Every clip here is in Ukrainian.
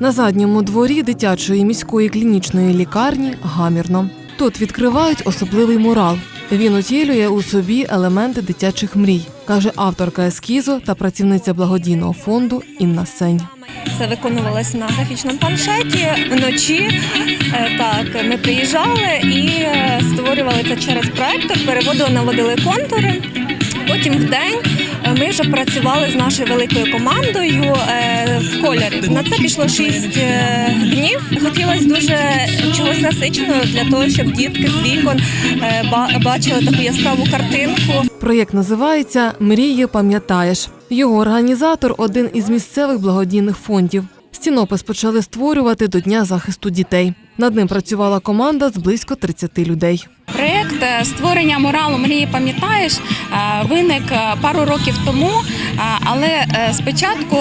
На задньому дворі дитячої міської клінічної лікарні гамірно. Тут відкривають особливий мурал. Він утілює у собі елементи дитячих мрій, каже авторка ескізу та працівниця благодійного фонду Інна Сень. Це виконувалось на графічному планшеті вночі. Е, Так, ми приїжджали і е, створювали це через проектор, переводили, наводили контури. Потім в день е, ми вже працювали з нашою великою командою в кольорі. На це пішло 6 днів. Хотілося дуже чогось насиченого для того, щоб дітки з вікон е, бачили таку яскраву картинку. Проєкт називається Мрії пам'ятаєш. Його організатор один із місцевих благодійних фондів. Стінопис почали створювати до Дня захисту дітей. Над ним працювала команда з близько 30 людей. Проєкт е, створення моралу мрії пам'ятаєш е, виник е, пару років тому, але спочатку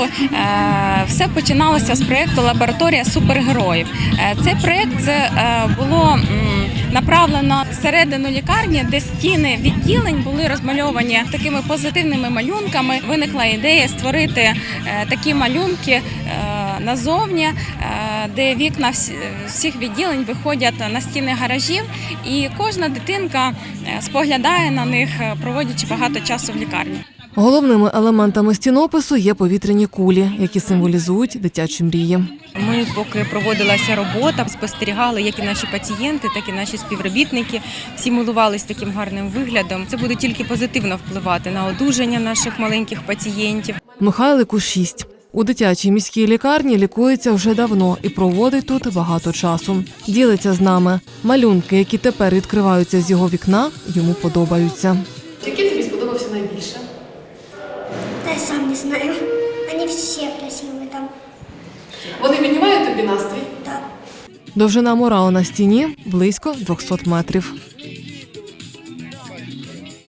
все починалося з проєкту Лабораторія супергероїв. Цей проєкт це е, було направлено всередину лікарні, де стіни відділень були розмальовані такими позитивними малюнками. Виникла ідея створити е, такі малюнки е, назовні, е, де вікна всіх відділень виходять на стіни гаражів, і кожна дитинка споглядає на них, проводячи багато часу в лікарні. Головними елементами стінопису є повітряні кулі, які символізують дитячі мрії. Ми, поки проводилася робота, спостерігали, як і наші пацієнти, так і наші співробітники. Всі милувалися таким гарним виглядом. Це буде тільки позитивно впливати на одужання наших маленьких пацієнтів. Михайлику 6. У дитячій міській лікарні лікується вже давно і проводить тут багато часу. Ділиться з нами. Малюнки, які тепер відкриваються з його вікна, йому подобаються. Який тобі сподобався найбільше? Я сам не знаю. Они все красивые там. Вони піднімають тобі настрій? Так. Довжина мурала на стіні близько 200 метрів.